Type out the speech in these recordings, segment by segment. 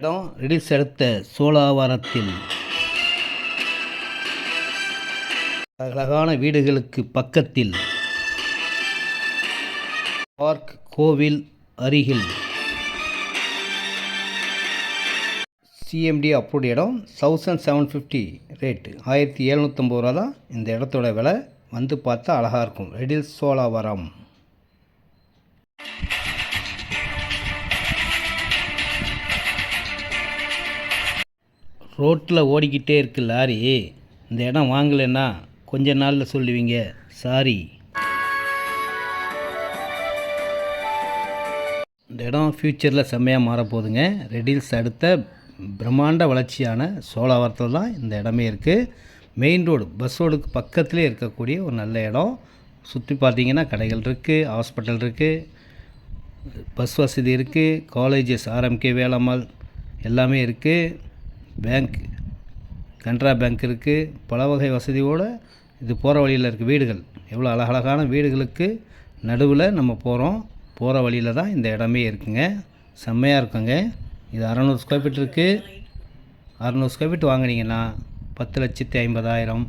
இடம் ரிலீஸ் எடுத்த சோழாவரத்தில். அழகான வீடுகளுக்கு பக்கத்தில். பார்க் கோவில் அருகில். சிஎம்டி அப்ரூவ்ட் இடம் தௌசண்ட் செவன் ஃபிஃப்டி ரேட்டு ஆயிரத்தி எழுநூற்றம்பது ரூபா தான் இந்த இடத்தோட விலை. வந்து பார்த்தா அழகாக இருக்கும். ரெடில் சோழாவரம். ரோட்டில் ஓடிக்கிட்டே இருக்கு லாரி. இந்த இடம் வாங்கலைன்னா கொஞ்ச நாளில் சொல்லுவீங்க. சாரி இந்த இடம் ஃப்யூச்சரில் செம்மையாக மாறப்போகுதுங்க. ரெடில்ஸ் அடுத்த பிரம்மாண்ட வளர்ச்சியான சோழாவரத்தில் தான் இந்த இடமே இருக்குது மெயின் ரோடு பஸ் ரோடுக்கு பக்கத்துலேயே இருக்கக்கூடிய ஒரு நல்ல இடம். சுற்றி பார்த்தீங்கன்னா கடைகள் இருக்குது ஹாஸ்பிட்டல் இருக்குது பஸ் வசதி இருக்குது காலேஜஸ் ஆர்எம்கே வேலம்மாள் எல்லாமே இருக்குது பேங்க் கனரா பேங்க் இருக்குது பல வகை வசதியோடு இது போகிற வழியில் இருக்க வீடுகள். எவ்வளோ அழகழகான வீடுகளுக்கு நடுவில் நம்ம போகிறோம் போகிற வழியில் தான் இந்த இடமே இருக்குங்க. செம்மையாக இருக்குங்க. இது அறநூறு ஸ்கொயர் ஃபீட் இருக்குது அறநூறு ஸ்கொயர் ஃபீட் வாங்குனீங்கன்னா பத்து லட்சத்தி ஐம்பதாயிரம்.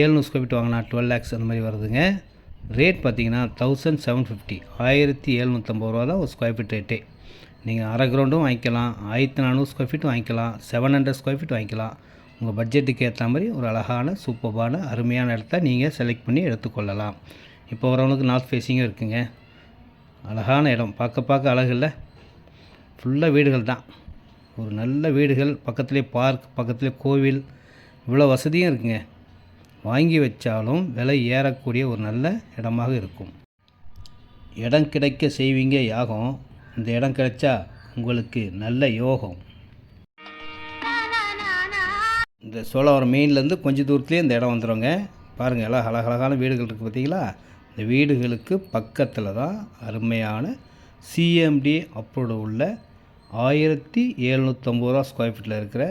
ஏழ்நூறு ஸ்கொயர் ஃபீட் வாங்கினா டுவெல் லேக்ஸ் அந்த மாதிரி வருதுங்க. ரேட் பார்த்தீங்கன்னா தௌசண்ட் செவன் ஃபிஃப்டி ஆயிரத்தி எழுநூற்றம்பது ரூபா தான் ஒரு ஸ்கொயர் ஃபீட் ரேட்டே நீங்கள் அரை கிரவுண்டும் வாங்கிக்கலாம் ஆயிரத்தி நானூறு ஸ்கொயர் ஃபீட் வாங்கிக்கலாம் செவன் ஹண்ட்ரட் ஸ்கொயர் ஃபீட் வாங்கிக்கலாம். உங்கள் பட்ஜெட்டுக்கு ஏற்ற மாதிரி ஒரு அழகான சூப்பர்பான அருமையான இடத்த நீங்கள் செலக்ட் பண்ணி எடுத்துக்கொள்ளலாம். இப்போ வரவங்களுக்கு நார்த் ஃபேஸிங்கும் இருக்குங்க. அழகான இடம். பார்க்க பார்க்க அழகு இல்லை. ஃபுல்லாக வீடுகள் தான். ஒரு நல்ல வீடுகள். பக்கத்துலேயே பார்க் பக்கத்துலேயே கோவில். இவ்வளோ வசதியும் இருக்குங்க. வாங்கி வச்சாலும் விலை ஏறக்கூடிய ஒரு நல்ல இடமாக இருக்கும். இடம் கிடைக்க செய்வீங்க யாகம். இந்த இடம் கிடைச்சா உங்களுக்கு நல்ல யோகம். இந்த சோழவரம் மெயின்லேருந்து கொஞ்சம் தூரத்துலேயே இந்த இடம் வந்துடுங்க பாருங்கள் எல்லாம் அழகழகான வீடுகள் இருக்குது பார்த்தீங்களா? இந்த வீடுகளுக்கு பக்கத்தில் தான் அருமையான சிஎம்டி அப்ரூவ்டு உள்ள ஆயிரத்தி எழுநூற்றம்பது ரூபா ஸ்கொயர் ஃபீட்டில் இருக்கிற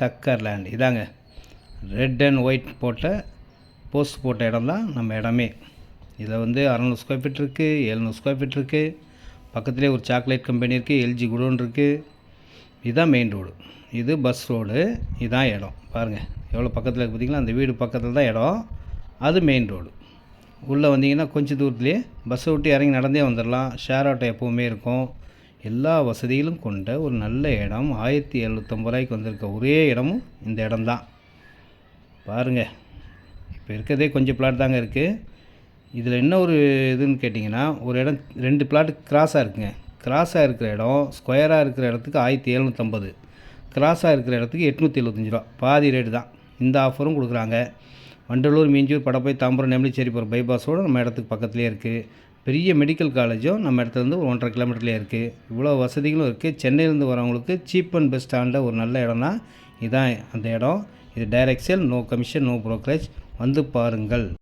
டக்கர் லேண்ட் இதாங்க ரெட் அண்ட் ஒயிட் போட்ட போஸ்ட் போட்ட இடம் தான் நம்ம இடமே. இதில் வந்து அறநூறு ஸ்கொயர் ஃபீட் இருக்குது எழுநூறு ஸ்கொயர் ஃபீட் இருக்குது பக்கத்துலேயே ஒரு சாக்லேட் கம்பெனி இருக்குது எல்ஜி குடோன் இருக்குது இதுதான் மெயின் ரோடு இது பஸ் ரோடு இதுதான் இடம். பாருங்கள் எவ்வளோ பக்கத்தில் இருக்குது பார்த்தீங்களா? அந்த வீடு பக்கத்தில் தான் இடம். அது மெயின் ரோடு உள்ளே வந்தீங்கன்னா கொஞ்சம் தூரத்துலேயே பஸ்ஸை விட்டு இறங்கி நடந்தே வந்துடலாம் ஷேர் ஆட்டோ எப்போவுமே இருக்கும். எல்லா வசதிகளும் கொண்ட ஒரு நல்ல இடம். ஆயிரத்தி எழுநூற்றம்பது ரூபாய்க்கு வந்திருக்க ஒரே இடமும் இந்த இடம்தான். பாருங்கள் இப்போ இருக்கிறதே கொஞ்சம் பிளாட் தாங்க இருக்குது இதில் என்ன ஒரு இதுன்னு கேட்டிங்கன்னா ஒரு இடம் ரெண்டு பிளாட்டு கிராஸாக இருக்குங்க. கிராஸாக இருக்கிற இடம் ஸ்கொயராக இருக்கிற இடத்துக்கு ஆயிரத்தி எழுநூற்றம்பது கிராஸாக இருக்கிற இடத்துக்கு எட்நூற்றி எழுபத்தஞ்சி ரூபா. பாதி ரேட்டு தான். இந்த ஆஃபரும் கொடுக்குறாங்க. வண்டலூர் மீஞ்சூர் படப்பை தாம்பரம் நெம்லிச்சேரி போகிற பைபாஸோடு நம்ம இடத்துக்கு பக்கத்துலேயே இருக்குது பெரிய மெடிக்கல் காலேஜும் நம்ம இடத்துலேருந்து ஒரு ஒன்றரை கிலோமீட்டர்லேயே இருக்குது இவ்வளோ வசதிகளும் இருக்குது சென்னையிலேருந்து வரவங்களுக்கு சீப் அண்ட் பெஸ்ட்டான ஒரு நல்ல இடம்னா இதுதான் அந்த இடம். இது direct sale no commission no brokerage வந்து பாருங்கள்.